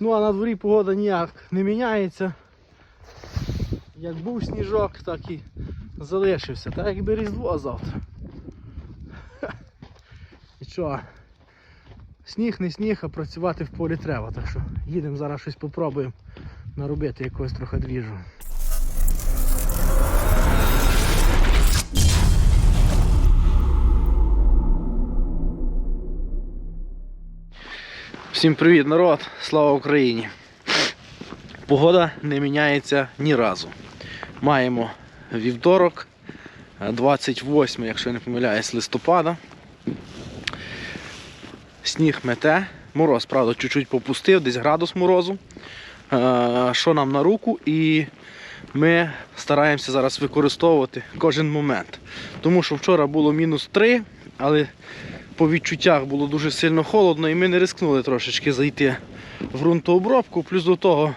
Ну а на дворі погода ніяк не міняється. Як був сніжок, так і залишився. Так якби різдво завтра. І що? Сніг не сніг, а працювати в полі треба. Так що їдемо зараз щось попробуємо наробити якогось трохи двіжу. Всім привіт, народ! Слава Україні! Погода не міняється ні разу. Маємо вівторок, е, 28, якщо я не помиляюсь, листопада. Сніг мете, мороз, правда, чуть-чуть попустив, десь градус морозу. Е, Що нам на руку, і ми стараємося зараз використовувати кожен момент. Тому що вчора було мінус 3, але по відчуттях було дуже сильно холодно і ми не рискнули трошечки зайти в ґрунтообробку. Плюс до того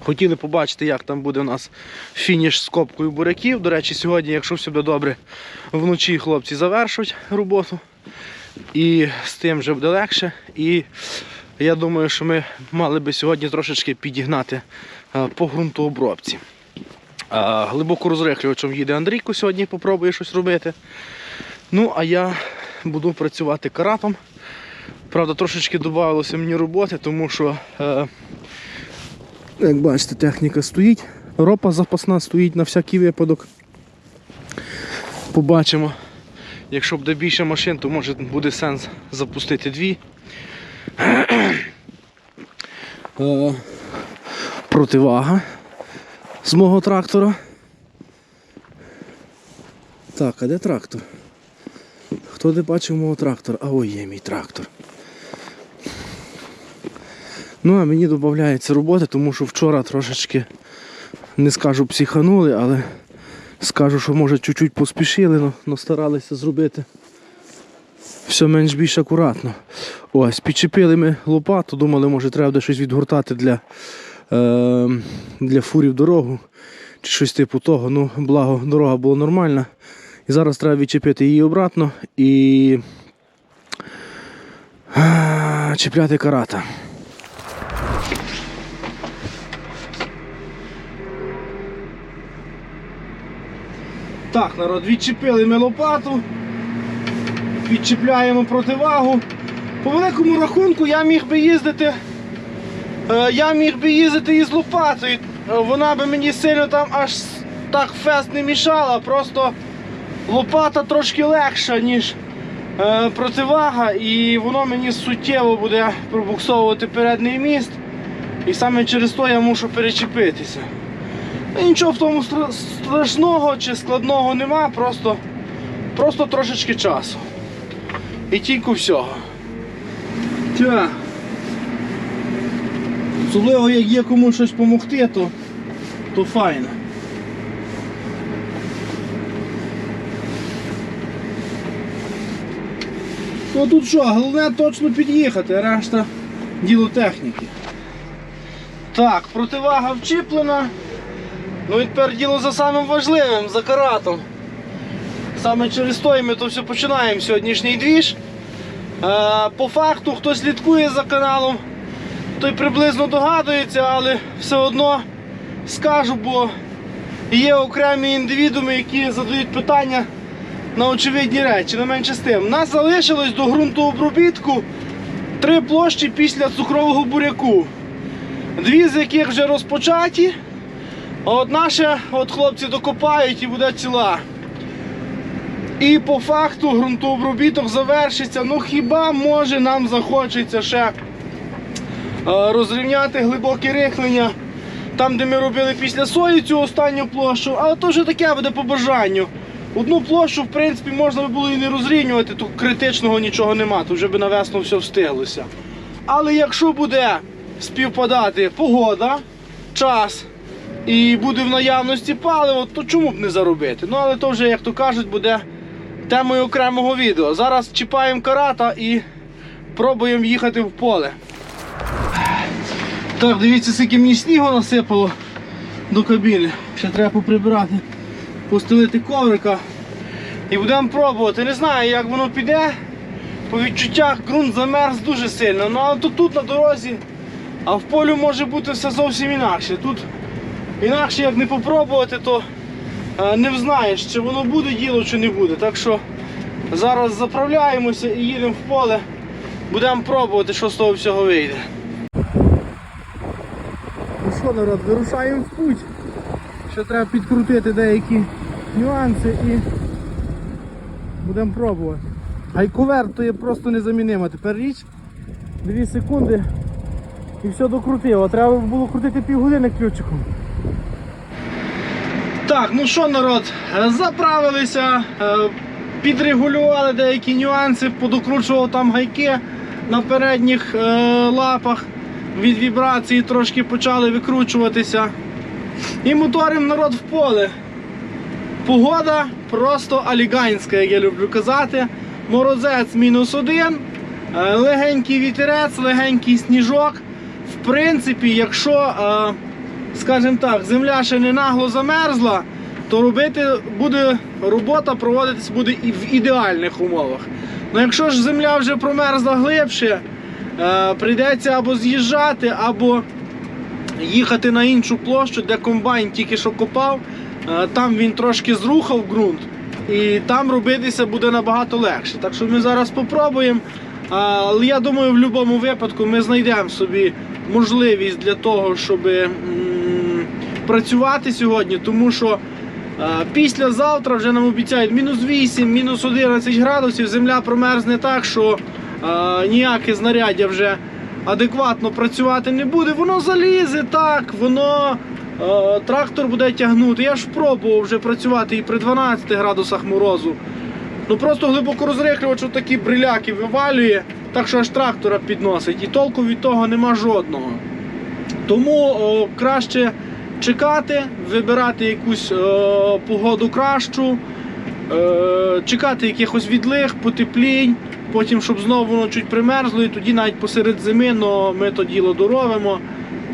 хотіли побачити, як там буде у нас фініш з копкою буряків. До речі, сьогодні, якщо все буде добре, вночі хлопці завершать роботу. І з тим вже буде легше. І я думаю, що ми мали би сьогодні трошечки підігнати е, по ґрунтообробці. Глибоко розрихлювачем їде Андрійко сьогодні, попробує щось робити. Ну, а я буду працювати каратом. Правда, трошечки додавалося мені роботи, тому що, е, як бачите, техніка стоїть. Ропа запасна стоїть на всякий випадок. Побачимо. Якщо буде більше машин, то може буде сенс запустити дві. Е, Противага з мого трактора. Так, а де трактор? Хто не бачив мого трактора? А ой, є мій трактор. Ну, а мені додається роботи, тому що вчора трошечки, не скажу психанули, але скажу, що може чуть-чуть поспішили, але старалися зробити все менш більш акуратно. Ось, підчепили ми лопату, думали, може треба буде щось відгортати для, е, для фурів дорогу чи щось типу того. Ну, благо, дорога була нормальна. І зараз треба відчепити її обратно і чіпляти карата. Так, народ, відчепили ми лопату, відчіпляємо противагу. По великому рахунку я міг би їздити. е, Я міг би їздити із лопатою. Е, Вона би мені сильно там аж так фест не мішала, просто лопата трошки легша, ніж е, противага, і воно мені суттєво буде пробуксовувати передній міст. І саме через то я мушу перечепитися. Нічого в тому страшного чи складного нема, просто, просто трошечки часу. І тільки всього. Тя. Особливо як є комусь щось допомогти, то, то файно. Ну тут що, головне точно під'їхати, решта діло техніки. Так, противага вчіплена. Ну і тепер діло за самим важливим, за каратом. Саме через то і ми то все починаємо сьогоднішній двіж. Е, по факту, хто слідкує за каналом, той приблизно догадується, але все одно скажу, бо є окремі індивідуми, які задають питання на очевидні речі, не менше з тим. Нас залишилось до ґрунтообробітку три площі після цукрового буряку. Дві з яких вже розпочаті, а одна ще от хлопці докопають і буде ціла. І по факту ґрунтообробіток завершиться. Ну хіба може нам захочеться ще е, розрівняти глибоке рихлення там, де ми робили після сої цю останню площу, але то вже таке буде по бажанню. Одну площу, в принципі, можна би було і не розрівнювати, тут критичного нічого нема, тут вже би на весну все встиглося. Але якщо буде співпадати погода, час і буде в наявності паливо, то чому б не заробити? Ну але то вже, як то кажуть, буде темою окремого відео. Зараз чіпаємо карата і пробуємо їхати в поле. Так, дивіться, скільки мені снігу насипало до кабіни. Ще треба поприбирати, постелити коврика. І будемо пробувати. Не знаю, як воно піде. По відчуттях ґрунт замерз дуже сильно. Ну але то тут на дорозі А в полю може бути все зовсім інакше. Тут інакше як не попробувати, то е, не взнаєш, чи воно буде діло, чи не буде. Так що зараз заправляємося і їдемо в поле. Будемо пробувати, що з того всього вийде. Ну що, народ, вирушаємо в путь. Ще треба підкрутити деякі нюанси і будемо пробувати. Гайковер то є просто незамінима тепер річ. Дві секунди і все докрутило. Треба було крутити півгодини ключиком. Так, ну що, народ, заправилися, е, підрегулювали деякі нюанси, подокручував там гайки на передніх е, лапах. Від вібрації трошки почали викручуватися. І моторим народ в поле. Погода просто аліганська, як я люблю казати. Морозець мінус один, е, легенький вітерець, легенький сніжок. В принципі, якщо, е, скажімо так, земля ще не нагло замерзла, то робити буде робота проводитись буде і в ідеальних умовах. Ну якщо ж земля вже промерзла глибше, е, прийдеться або з'їжджати, або їхати на іншу площу, де комбайн тільки що копав. Е, Там він трошки зрухав ґрунт, і там робитися буде набагато легше. Так що ми зараз спробуємо. Але я думаю, в будь-якому випадку ми знайдемо собі можливість для того, щоб працювати сьогодні, тому що е, післязавтра вже нам обіцяють мінус 8, мінус 11 градусів, земля промерзне так, що е, ніяке знаряддя вже адекватно працювати не буде. Воно залізе так, воно е, трактор буде тягнути. Я ж пробував вже працювати і при 12 градусах морозу. Ну просто глибоко розрихлювач такі бриляки вивалює, так що аж трактора підносить. І толку від того нема жодного. Тому о, краще чекати, вибирати якусь о, погоду кращу, е, чекати якихось відлиг, потеплінь, потім, щоб знову воно чуть примерзло, і тоді навіть посеред зими но ми то діло доробимо.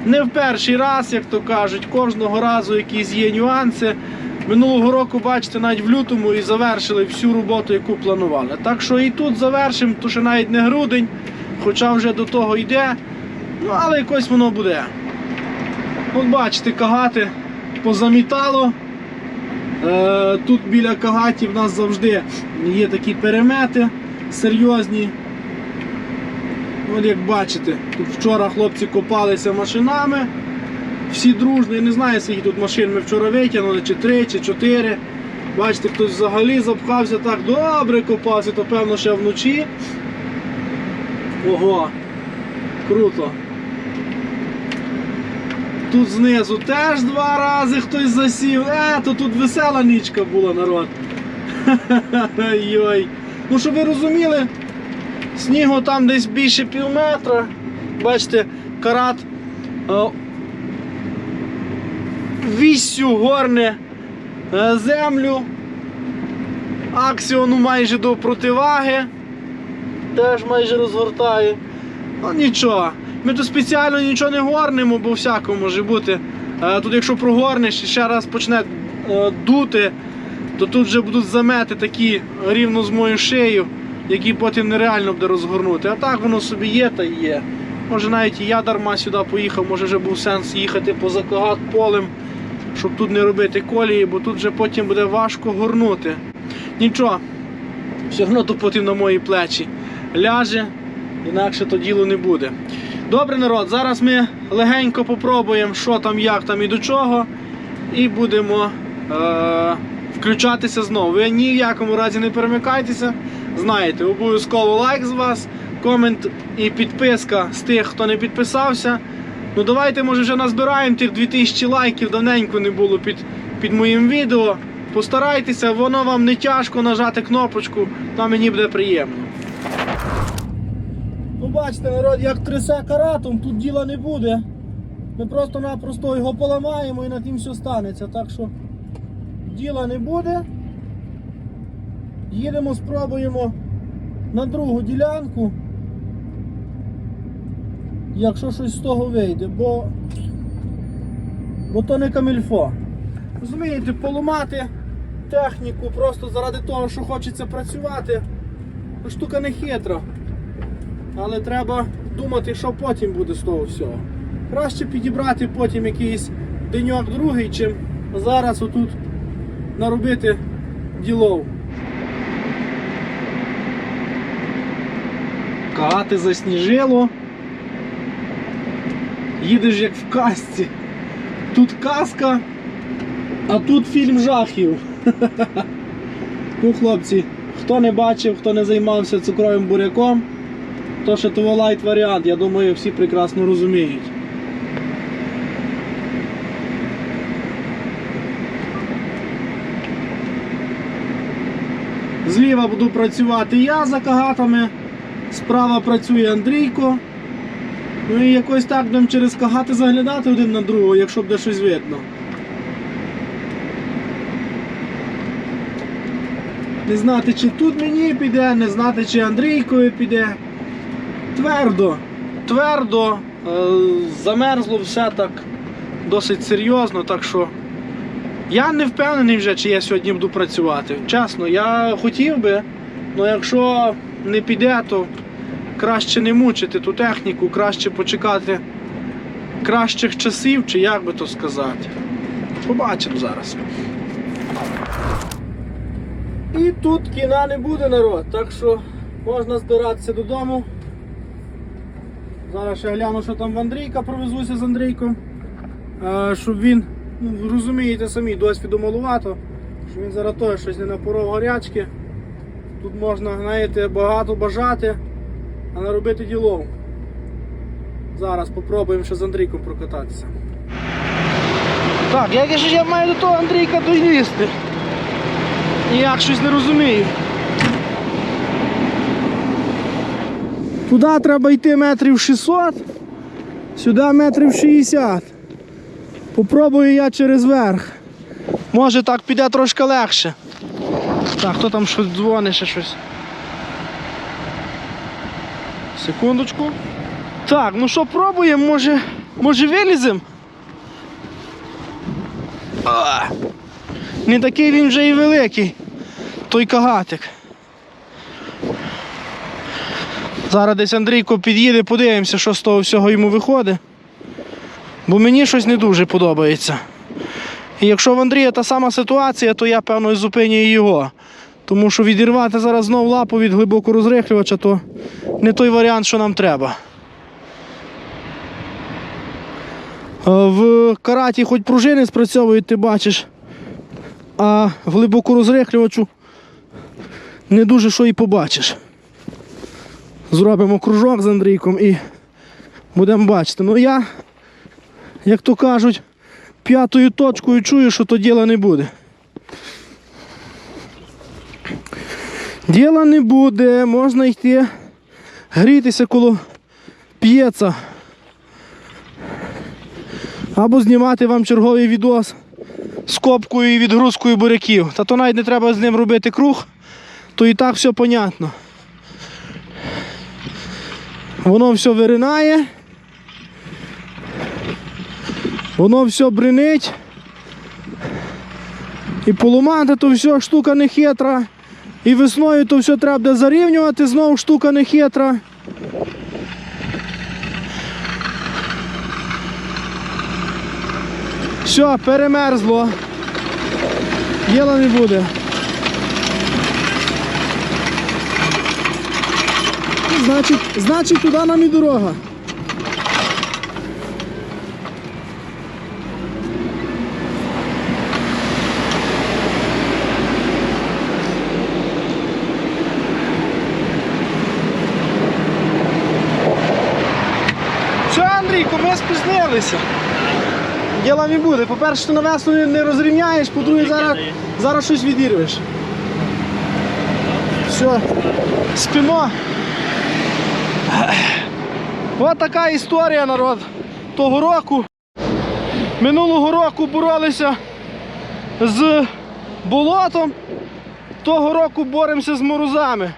Не в перший раз, як то кажуть, кожного разу якісь є нюанси. Минулого року, бачите, навіть в лютому і завершили всю роботу, яку планували. Так що і тут завершимо, то ще навіть не грудень, хоча вже до того йде. Ну, але якось воно буде. От бачите, кагати позамітало. Е, тут біля кагатів в нас завжди є такі перемети серйозні. От як бачите, тут вчора хлопці копалися машинами. Всі дружно, я не знаю, скільки тут машин ми вчора витягнули, чи три, чи чотири. Бачите, хтось взагалі запхався так добре копався, то певно ще вночі. Ого, круто. Тут знизу теж два рази хтось засів. Е, то тут весела нічка була, народ. Йой. Ну, щоб ви розуміли, снігу там десь більше пів метра. Бачите, карат е, віссю горне е, землю. Аксіону майже до противаги. Теж майже розгортає. Ну нічого. Ми тут спеціально нічого не горнемо, бо всяко може бути. Е, Тут якщо прогорнеш ще раз почне дути, то тут вже будуть замети такі рівно з моєю шиєю, які потім нереально буде розгорнути. А так воно собі є та є. Може навіть і я дарма сюди поїхав, може вже був сенс їхати поза кагат полем, щоб тут не робити колії, бо тут вже потім буде важко горнути. Нічого, все одно то потім на мої плечі ляже, інакше то діло не буде. Добре, народ, зараз ми легенько попробуємо, що там, як там і до чого, і будемо е- включатися знову. Ви ні в якому разі не перемикайтеся. Знаєте, обов'язково лайк з вас, комент і підписка з тих, хто не підписався. Ну давайте, може, вже назбираємо тих 2000 лайків, давненько не було під, під моїм відео. Постарайтеся, воно вам не тяжко нажати кнопочку, там мені буде приємно. Ну бачите, народ, як трясе каратом, тут діла не буде. Ми просто-напросто його поламаємо і на тим все станеться. Так що діла не буде. Їдемо, спробуємо на другу ділянку. Якщо щось з того вийде, бо, бо то не камільфо. Розумієте, поламати техніку просто заради того, що хочеться працювати, штука не хитра. Але треба думати, що потім буде з того всього. Краще підібрати потім якийсь деньок другий, чим зараз отут наробити ділов. Кагати засніжило. Їдеш як в казці. Тут казка, а тут фільм жахів. Ну, хлопці, хто не бачив, хто не займався цукровим буряком, то ще того варіант, я думаю, всі прекрасно розуміють. Зліва буду працювати я за кагатами, справа працює Андрійко. Ну і якось так будемо через кагати заглядати один на другого, якщо буде щось видно. Не знати, чи тут мені піде, не знати, чи Андрійкові піде. Твердо, твердо, е, замерзло все так досить серйозно, так що я не впевнений вже, чи я сьогодні буду працювати. Чесно, я хотів би, але якщо не піде, то краще не мучити ту техніку, краще почекати кращих часів, чи як би то сказати. Побачимо зараз. І тут кіна не буде народ, так що можна збиратися додому. Зараз ще гляну, що там в Андрійка провезуся з Андрійком. Е, щоб він, розумієте самі, досвіду малувато, що він зараз теж щось не напоров горячки. Тут можна, знаєте, багато бажати, а не робити ділов. Зараз попробуємо ще з Андрійком прокататися. Так, же ж я маю до того Андрійка доїсти? Ніяк щось не розумію. Туди треба йти метрів 600, сюди метрів 60. Попробую я через верх. Може так піде трошки легше. Так, хто там щось дзвонить ще щось? Секундочку. Так, ну що, пробуємо, може, може виліземо? Не такий він вже і великий, той кагатик. Зараз десь Андрійко під'їде, подивимося, що з того всього йому виходить. Бо мені щось не дуже подобається. І якщо в Андрія та сама ситуація, то я певно зупинюю його. Тому що відірвати зараз знов лапу від глибоко розрихлювача, то не той варіант, що нам треба. Е, В караті хоч пружини спрацьовують, ти бачиш, а в глибоко розрихлювачу не дуже що і побачиш. Зробимо кружок з Андрійком і будемо бачити. Ну я, як то кажуть, п'ятою точкою чую, що то діла не буде. Діла не буде, можна йти грітися коло п'єца. Або знімати вам черговий відос з копкою і відгрузкою буряків. Та то навіть не треба з ним робити круг, то і так все понятно. Воно все виринає. Воно все бринить. І поламати то все штука не хитра. І весною то все треба буде зарівнювати, знову штука не хитра. Все, перемерзло. Діла не буде. Значить, значить туди нам і дорога. Що, Андрійко, ми спізнилися. Діла не буде. По-перше, ти на весну не- не розрівняєш, по-друге, зараз, зараз щось відірвеш. Все, спимо. Ось така історія, народ. Того року. Минулого року боролися з болотом. Того року боремося з морозами.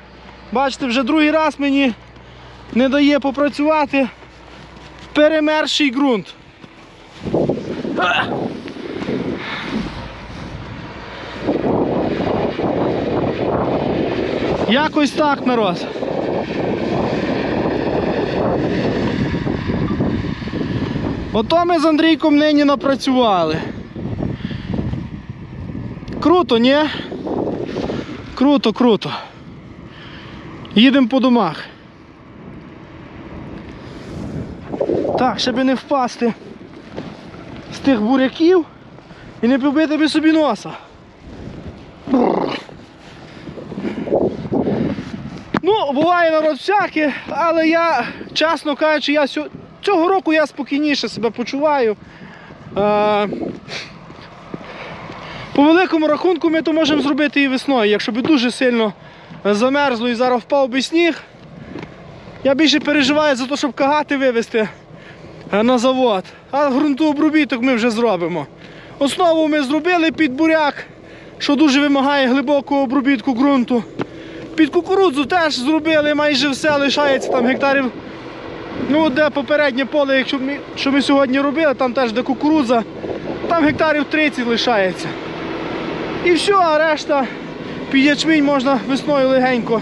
Бачите, вже другий раз мені не дає попрацювати перемерший ґрунт. Якось так, народ. Ото ми з Андрійком нині напрацювали. Круто, ні? Круто, круто. Їдемо по домах. Так, щоб не впасти з тих буряків і не побити би собі носа. Ну, буває народ всякий, але я, чесно кажучи, я сьо- цього року я спокійніше себе почуваю. Е, по великому рахунку ми то можемо зробити і весною. Якщо би дуже сильно замерзло і зараз впав би сніг, я більше переживаю за те, щоб кагати вивезти на завод. А ґрунтообробіток ми вже зробимо. Основу ми зробили під буряк, що дуже вимагає глибокого обробітку ґрунту. Під кукурудзу теж зробили майже все, лишається там гектарів. Ну, де попереднє поле, якщо ми, що ми сьогодні робили, там теж де кукурудза, там гектарів 30 лишається. І все, а решта під ячмінь можна весною легенько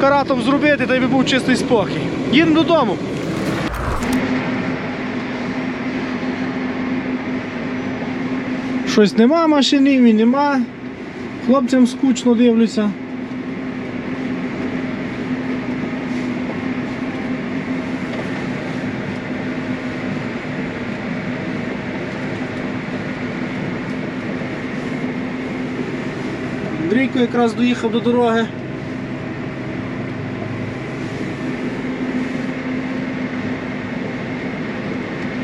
каратом зробити, та й би був чистий спокій. Їдемо додому. Щось нема машини, і нема. Хлопцям скучно дивлюся. Андрійко якраз доїхав до дороги.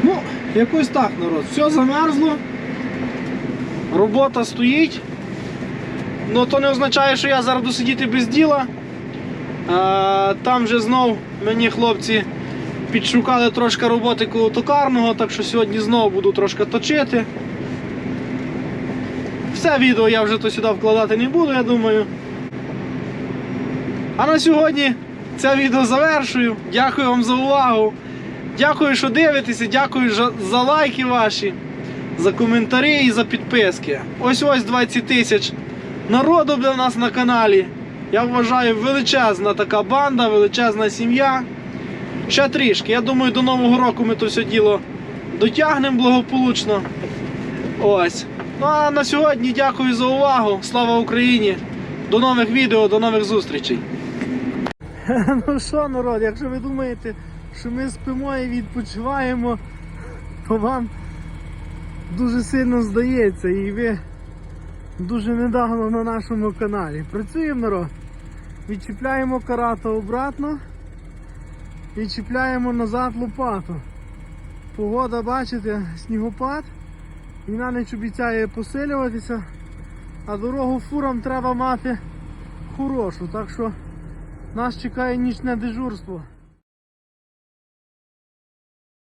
Ну, якось так, народ. Все замерзло. Робота стоїть. Ну то не означає, що я зараз буду сидіти без діла. Там вже знов мені хлопці підшукали трошки роботи коло токарного, так що сьогодні знову буду трошки точити. Все відео я вже то сюди вкладати не буду, я думаю. А на сьогодні це відео завершую. Дякую вам за увагу. Дякую, що дивитеся, дякую за лайки ваші, за коментарі і за підписки. Ось ось 20 тисяч народу для нас на каналі. Я вважаю, величезна така банда, величезна сім'я. Ще трішки. Я думаю, до Нового року ми то все діло дотягнемо благополучно. Ось. Ну а на сьогодні дякую за увагу. Слава Україні! До нових відео, до нових зустрічей. Ну що, народ, якщо ви думаєте, що ми спимо і відпочиваємо, то вам дуже сильно здається і ви дуже недавно на нашому каналі. Працюємо народ. Відчіпляємо карата обратно і чіпляємо назад лопату. Погода, бачите, снігопад. І на ніч обіцяє посилюватися, а дорогу фурам треба мати хорошу, так що нас чекає нічне дежурство.